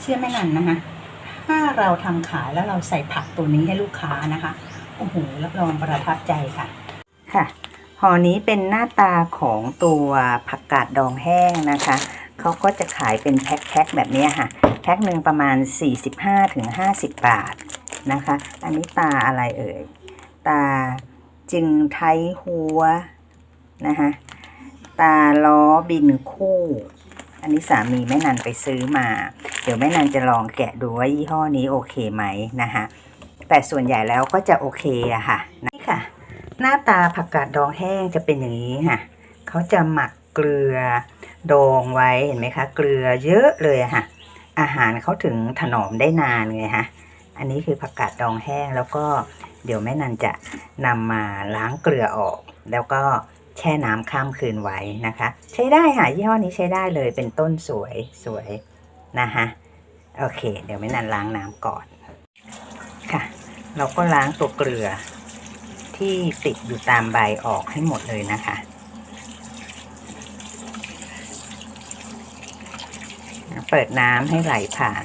เชื่อไม่นันนะคะ ถ้าเราทำขายแล้วเราใส่ผักตัวนี้ให้ลูกค้านะคะ โอ้โห รับรองประทับใจค่ะ ค่ะห่อนี้เป็นหน้าตาของตัวผักกาดดองแห้งนะคะ เขาก็จะขายเป็นแพ็คๆแบบนี้ค่ะ แพ็คหนึ่งประมาณ 45-50 บาทนะคะ อันนี้ตาอะไรเอ่ย ตาจึงไทยหัวนะคะ ตาล้อบินคู่ อันนี้สามีแม่นันไปซื้อมา เดี๋ยวแม่นันจะลองแกะดูว่ายี่ห้อนี้โอเคไหมนะคะแต่ส่วนใหญ่แล้วก็จะโอเคอะค่ะนี่ค่ะ หน้าตาผักกาดดองแห้งจะเป็นอย่างนี้ค่ะเขาจะหมักเกลือดองไว้เห็นไหมคะ เกลือเยอะเลยค่ะ อาหารเขาถึงถนอมได้นานไงฮะอันนี้คือผักกาดดองแห้งแล้วก็เดี๋ยวแม่นันจะนำมาล้างเกลือออก แล้วก็ แช่น้ำข้ามคืนไว้นะคะ ใช้ได้ค่ะยี่ห้อนี้ใช้ได้เลยเป็นต้นสวยสวยนะคะโอเค เดี๋ยวแม่นันล้างน้ำก่อนค่ะ เราก็ล้างตัวเกลือที่ติดอยู่ตามใบออกให้หมดเลยนะคะเปิดน้ำให้ไหลผ่าน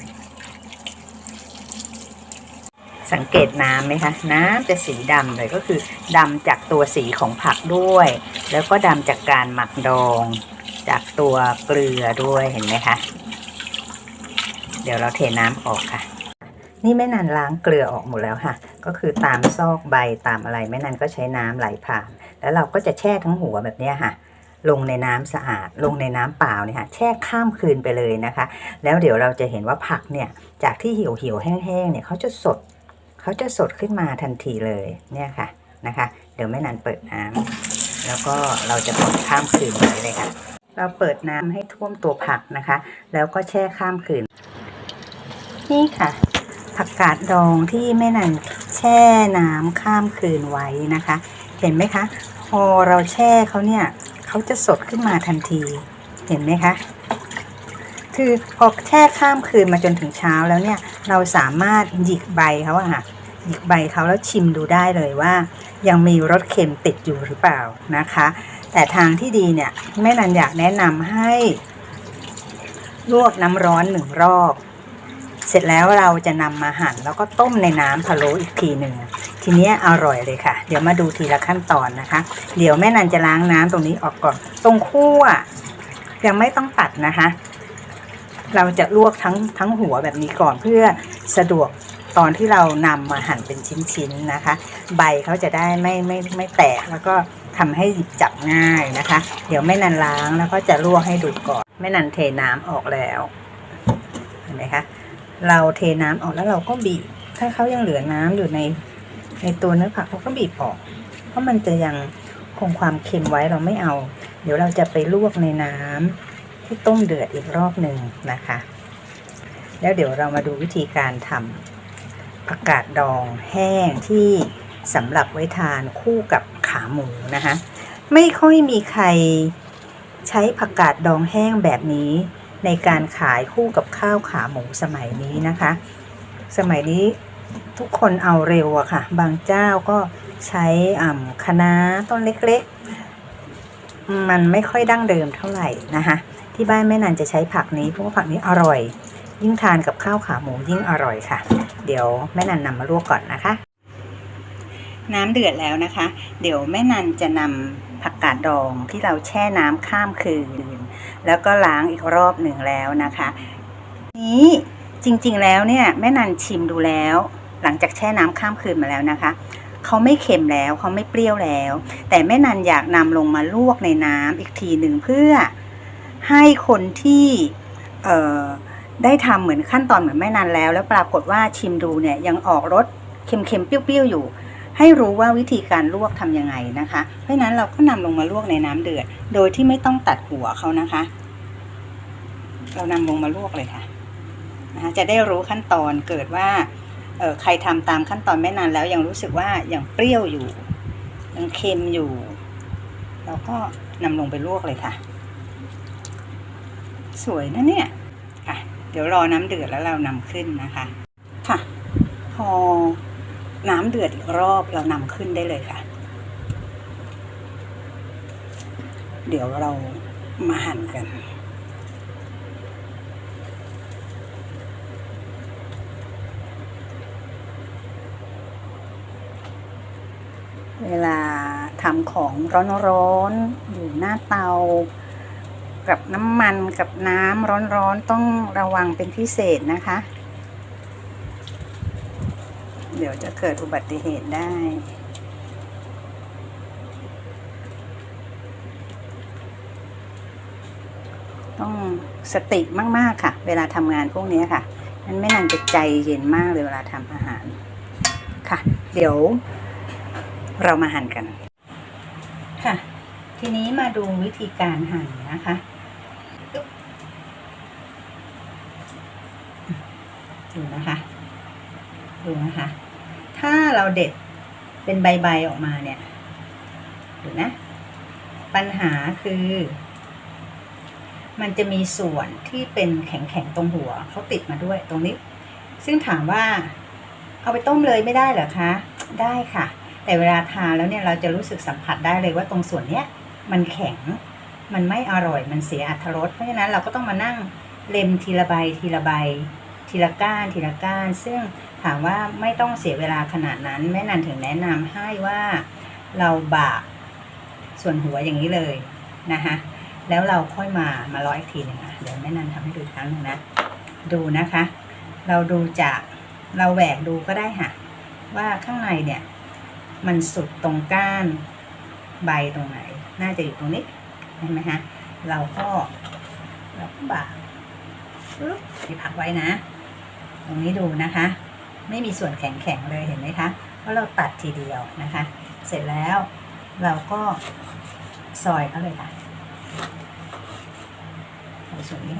สังเกตน้ำไหมคะ น้ำจะสีดำเลยก็คือดำจากตัวสีของผักด้วย แล้วก็ดำจากการหมักดอง จากตัวเกลือด้วยเห็นไหมคะ เดี๋ยวเราเทน้ำออกค่ะ นี่แม่นันล้างเกลือออกหมดแล้วค่ะ ก็คือตามซอกใบตามอะไรแม่นันก็ใช้น้ำไหลผ่าน แล้วเราก็จะแช่ทั้งหัวแบบนี้ค่ะลงในน้ำสะอาดลงในน้ำเปล่าเนี่ยค่ะแช่ข้ามคืนไปเลยนะคะ แล้วเดี๋ยวเราจะเห็นว่าผักเนี่ยจากที่เหี่ยวเหี่ยวแห้งๆเนี่ยเขาจะสด เขาจะสดขึ้นมาทันทีเลยเนี่ยค่ะนะคะ เดี๋ยวแม่นันเปิดน้ำแล้วก็เราจะปล่อยข้ามคืนไว้เลยค่ะ เราเปิดน้ำให้ท่วมตัวผักนะคะ แล้วก็แช่ข้ามคืน นี่ค่ะ ผักกาดดองที่แม่นันแช่น้ำข้ามคืนไว้นะคะ เห็นไหมคะพอเราแช่เขาเนี่ยเขาจะสดขึ้นมาทันที เห็นไหมคะคือพอแช่ข้ามคืนมาจนถึงเช้าแล้วเนี่ย เราสามารถหยิกใบเขาอะค่ะ หยิกใบเขาแล้วชิมดูได้เลยว่า ยังมีรสเค็มติดอยู่หรือเปล่านะคะ แต่ทางที่ดีเนี่ยแม่นันอยากแนะนำให้ ลวกน้ำร้อนหนึ่งรอบ เสร็จแล้วเราจะนำมาหั่นแล้วก็ต้มในน้ำพะโล้อีกทีหนึ่งทีนี้อร่อยเลยค่ะ เดี๋ยวมาดูทีละขั้นตอนนะคะ เดี๋ยวแม่นันจะล้างน้ำตรงนี้ออกก่อนตรงคั่วยังไม่ต้องตัดนะคะ เราจะลวกทั้งทั้งหัวแบบนี้ก่อนเพื่อสะดวก ตอนที่เรานำมาหั่นเป็นชิ้นๆนะคะ ใบเขาจะได้ไม่ไม่ไม่แตกแล้วก็ทำให้หยิบจับง่ายนะคะ เดี๋ยวแม่นันล้างแล้วก็จะลวกให้ดูก่อนแม่นันเทน้ำออกแล้วเห็นไหมคะเราเทน้ำออกแล้วเราก็บีบถ้าเขายังเหลือน้ำอยู่ในในตัวเนื้อผักเราก็บีบออก เพราะมันจะยังคงความเค็มไว้เราไม่เอา เดี๋ยวเราจะไปลวกในน้ำที่ต้มเดือดอีกรอบหนึ่งนะคะ แล้วเดี๋ยวเรามาดูวิธีการทำ ผักกาดดองแห้งที่สำหรับไว้ทานคู่กับขาหมูนะคะ ไม่ค่อยมีใครใช้ผักกาดดองแห้งแบบนี้ ในการขายคู่กับข้าวขาหมูสมัยนี้นะคะ สมัยนี้ทุกคนเอาเร็วอะค่ะ บางเจ้าก็ใช้อ่ำคะน้าต้นเล็กๆ มันไม่ค่อยดั้งเดิมเท่าไหร่นะคะ ที่บ้านแม่นันจะใช้ผักนี้เพราะว่าผักนี้อร่อย ยิ่งทานกับข้าวขาหมูยิ่งอร่อยค่ะ เดี๋ยวแม่นันนำมาลวกก่อนนะคะ น้ำเดือดแล้วนะคะ เดี๋ยวแม่นันจะนำผักกาดดองที่เราแช่น้ำข้ามคืน แล้วก็ล้างอีกรอบหนึ่งแล้วนะคะ นี้จริงๆแล้วเนี่ยแม่นันชิมดูแล้ว หลังจากแช่น้ำข้ามคืนมาแล้วนะคะเขาไม่เค็มแล้วเขาไม่เปรี้ยวแล้ว แต่แม่นันอยากนำลงมาลวกในน้ำอีกทีหนึ่งเพื่อให้คนที่เอ่อ ได้ทำเหมือนขั้นตอนเหมือนแม่นันแล้ว แล้วปรากฏว่าชิมดูเนี่ยยังออกรสเค็มๆเปรี้ยวๆอยู่ ให้รู้ว่าวิธีการลวกทำยังไงนะคะ เพราะนั้นเราก็นำลงมาลวกในน้ำเดือด โดยที่ไม่ต้องตัดหัวเขานะคะ เรานำลงมาลวกเลยค่ะนะคะจะได้รู้ขั้นตอนเกิดว่าเออใครทำตามขั้นตอนไม่นานแล้วยังรู้สึกว่ายังเปรี้ยวอยู่ยังเค็มอยู่ เราก็นำลงไปลวกเลยค่ะ สวยนะเนี่ย เดี๋ยวรอน้ำเดือดแล้วเรานำขึ้นนะคะ ค่ะ พอน้ำเดือดอีกรอบเรานำขึ้นได้เลยค่ะ เดี๋ยวเรามาหั่นกันเวลาทำของร้อนๆ อยู่หน้าเตา กับน้ำมันกับน้ำร้อนๆต้องระวังเป็นพิเศษนะคะ เดี๋ยวจะเกิดอุบัติเหตุได้ต้องสติมาก ๆ ค่ะ เวลาทำงานพวกนี้ค่ะนั้นไม่นานจะใจเย็นมากเลยเวลาทำอาหารค่ะ เดี๋ยวเรามาหั่นกัน ค่ะ ทีนี้มาดูวิธีการหั่นนะคะอึ๊บ ดูนะคะดูนะคะ ถ้าเราเด็ดเป็นใบๆออกมาเนี่ยดูนะ ปัญหาคือ มันจะมีส่วนที่เป็นแข็งๆตรงหัวเขาติดมาด้วยตรงนี้ ซึ่งถามว่า เอาไปต้มเลยไม่ได้เหรอคะ ได้ค่ะ แต่เวลาทานแล้วเนี่ยเราจะรู้สึกสัมผัสได้เลยว่าตรงส่วนเนี้ยมันแข็งมันไม่อร่อยมันเสียอรรถรสเพราะฉะนั้นเราก็ต้องมานั่งเล็มทีละใบทีละใบ ทีละก้านทีละก้าน ซึ่งถามว่าไม่ต้องเสียเวลาขนาดนั้น แม่นันถึงแนะนำให้ว่าเราบากส่วนหัวอย่างนี้เลยนะคะแล้วเราค่อยมามาร้อยอีกทีหนึ่งอะเดี๋ยวแม่นันทำให้ดูครั้งหนึงนะ ดูนะคะ เราดูจากเราแหวกดูก็ได้ค่ะ ว่าข้างในเนี่ย มันสุดตรงก้านใบตรงไหน น่าจะอยู่ตรงนี้เห็นไหมฮะเราก็เราก็บากปึ๊บที่พักไว้นะ ตรงนี้ดูนะคะ ไม่มีส่วนแข็งๆเลยเห็นไหมคะเพราะเราตัดทีเดียวนะคะ เสร็จแล้วเราก็ซอยเขาเลยค่ะส่วนนี้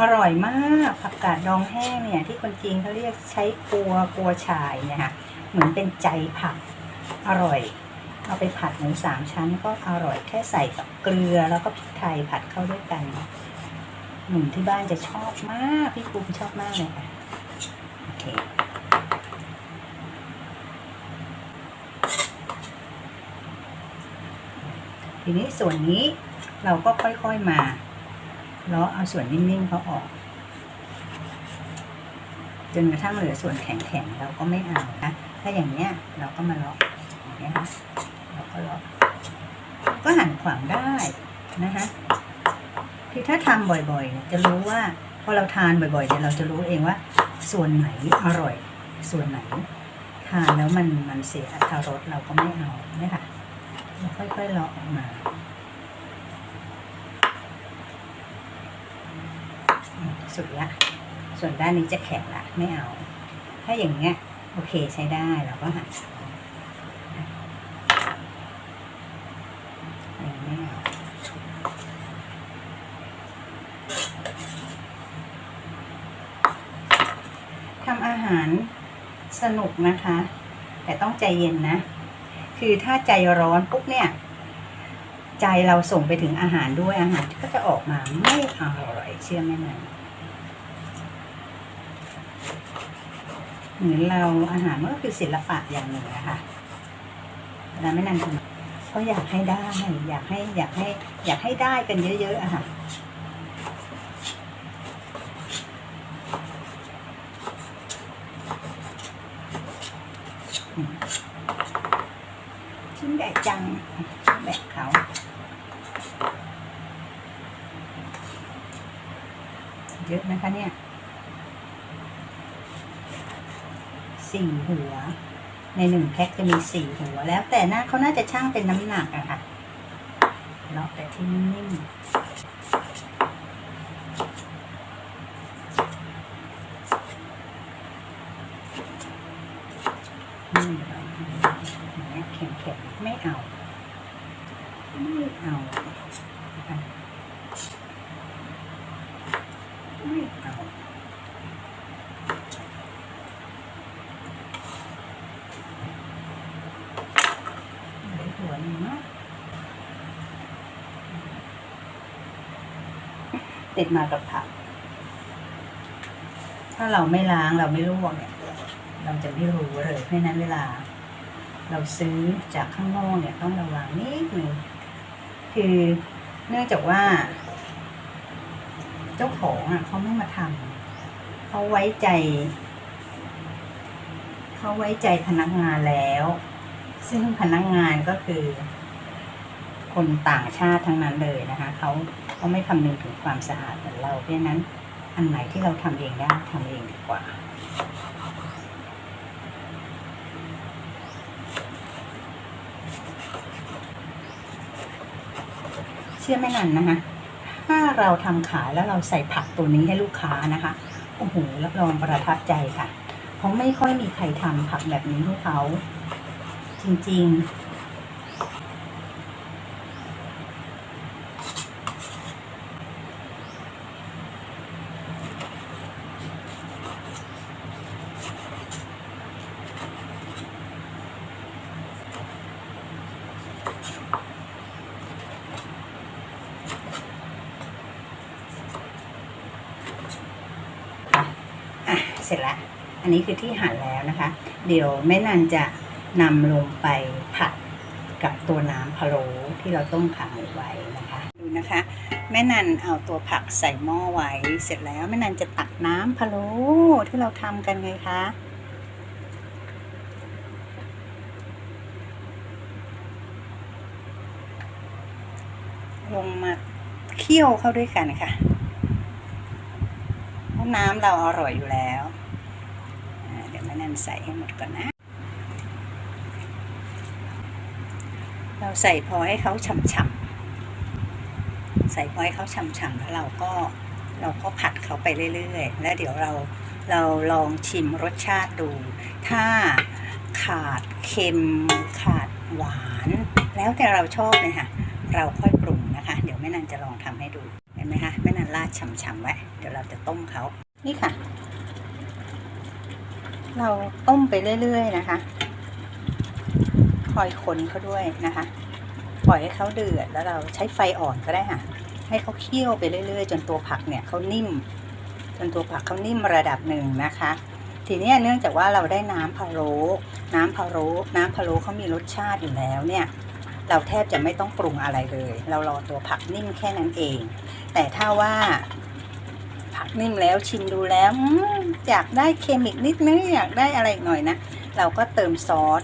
อร่อยมากผักกาดดองแห้งเนี่ย ที่คนจีนเขาเรียกใช้กัวกัวชายเนี่ยค่ะเหมือนเป็นใจผักอร่อย เอาไปผัดหมูสามชั้นก็อร่อยแค่ใส่กับเกลือแล้วก็พริกไทยผัดเข้าด้วยกันหนุ่มที่บ้านจะชอบมากพี่ภูมิชอบมากเลยค่ะโอเคทีนี้ส่วนนี้เราก็ค่อยๆมา เลาะเอาส่วนนิ่มๆเขาออกจนกระทั่งเหลือส่วนแข็งๆเราก็ไม่เอานะ ถ้าอย่างเนี้ยเราก็มาเลาะอย่างเงี้ยค่ะเราก็เลาะก็หั่นขวางได้นะคะคือถ้าทำบ่อยๆเนี่ยจะรู้ว่าพอเราทานบ่อยๆเนี่ยเราจะรู้เองว่า ส่วนไหนอร่อย ส่วนไหน ทานแล้วมันมันเสียอรรถรสเราก็ไม่เอาเนี่ยค่ะค่อยๆเลาะออกมา สุดละ ส่วนด้านนี้จะแข็งละไม่เอา ถ้าอย่างเงี้ยโอเคใช้ได้เราก็หั่นทำอาหารสนุกนะคะ แต่ต้องใจเย็นนะ คือถ้าใจร้อนปุ๊บเนี่ย ใจเราส่งไปถึงอาหารด้วยอาหารก็จะออกมาไม่อร่อยเชื่อไหมนะ เหมือนเราอาหารมันก็คือศิลปะอย่างหนึ่งนะคะเราไม่นานทำเขาอยากให้ได้ อยากให้อยากให้ อยากให้ได้กันเยอะๆอะค่ะ ชิ้นใหญ่จังชิ้นแบบเขา เยอะนะคะเนี่ย สี่หัว ใน หนึ่งแพ็คจะมีสี่หัว แล้วแต่หน้าเขาน่าจะช่างเป็นน้ำหนักอะค่ะเลาะแต่ที่นิ่มอืมางเงี้ยแข็งๆไม่เอา ไม่เอานะคะไม่เอา เหลือหัวหนึ่งเนาะ ติดมากับผัก ถ้าเราไม่ล้างเราไม่ลวกเนี่ย เราจะไม่รู้เลยเพราะนั้นเวลา เราซื้อจากข้างนอกเนี่ยต้องระวังนิดหนึ่งคือเนื่องจากว่า เจ้าของอะเขาไม่มาทำเขาไว้ใจเขาไว้ใจพนักงานแล้ว ซึ่งพนักงานก็คือ คนต่างชาติทั้งนั้นเลยนะคะเขาเขาไม่คำนึงถึงความสะอาดเหมือนเราเพราะฉะนั้นอันไหนที่เราทำเองได้ทำเองดีกว่าเชื่อไม่นานนะคะ ถ้าเราทำขายแล้วเราใส่ผักตัวนี้ให้ลูกค้านะคะ โอ้โห รับรองประทับใจค่ะ เพราะไม่ค่อยมีใครทำผักแบบนี้ให้เขา จริง ๆ ร็จแล้ว อันนี้คือที่หั่นแล้วนะคะ เดี๋ยวแม่นันจะนำลงไปผัดกับตัวน้ำพะโล้ที่เราต้มขาหมูไว้นะคะ ดูนะคะ แม่นันเอาตัวผักใส่หม้อไว้ เสร็จแล้วแม่นันจะตักน้ำพะโล้ที่เราทำกันไงคะลงมาเคี่ยวเข้าด้วยกันค่ะเพราะน้ำเราอร่อยอยู่แล้ว มันใส่ให้หมดก่อนนะ เราใส่พอให้เขาฉ่ำๆใส่พอให้เขาฉ่ำๆแล้วเราก็เราก็ผัดเขาไปเรื่อยๆ แล้วเดี๋ยวเราเราลองชิมรสชาติดู ถ้าขาดเค็มขาดหวาน แล้วแต่เราชอบเลยค่ะ เราค่อยปรุงนะคะ เดี๋ยวแม่นันจะลองทำให้ดู เห็นไหมคะ แม่นันราดฉ่ำๆไว้ เดี๋ยวเราจะต้มเขา นี่ค่ะ เราต้มไปเรื่อยๆนะคะ คอยคนเขาด้วยนะคะ ปล่อยให้เขาเดือดแล้วเราใช้ไฟอ่อนก็ได้ค่ะ ให้เขาเคี่ยวไปเรื่อยๆ จนตัวผักเนี่ยเขานิ่ม จนตัวผักเขานิ่มระดับหนึ่งนะคะ ทีนี้เนื่องจากว่าเราได้น้ำพะโล้น้ำพะโล้น้ำพะโล้เขามีรสชาติอยู่แล้วเนี่ยเราแทบจะไม่ต้องปรุงอะไรเลย เรารอตัวผักนิ่มแค่นั้นเอง แต่ถ้าว่า ผักนิ่มแล้วชิมดูแล้ว อยากได้เค็มอีกนิดนึงอยากได้อะไรหน่อยนะ เราก็เติมซอส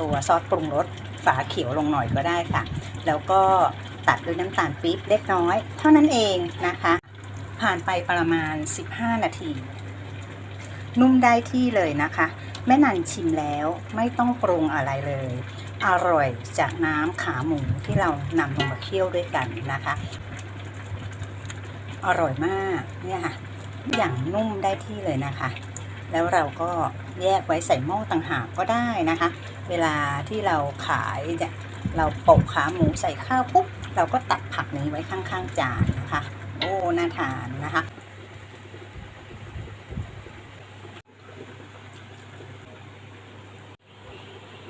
ตัวซอสปรุงรสฝาเขียวลงหน่อยก็ได้ค่ะ แล้วก็ตัดด้วยน้ำตาลปี๊บเล็กน้อย เท่านั้นเองนะคะ ผ่านไปประมาณ 15 นาที นุ่มได้ที่เลยนะคะ แม่นันชิมแล้วไม่ต้องปรุงอะไรเลย อร่อยจากน้ำขาหมูที่เรานำลงมาเคี่ยวด้วยกันนะคะ อร่อยมากเนี่ยค่ะ อย่างนุ่มได้ที่เลยนะคะ แล้วเราก็แยกไว้ใส่หม้อต่างหากก็ได้นะคะ เวลาที่เราขายเนี่ยเราโปะขาหมูใส่ข้าวปุ๊บเราก็ตัดผักนี้ไว้ข้างๆจานนะคะ โอ้น่าทานนะคะ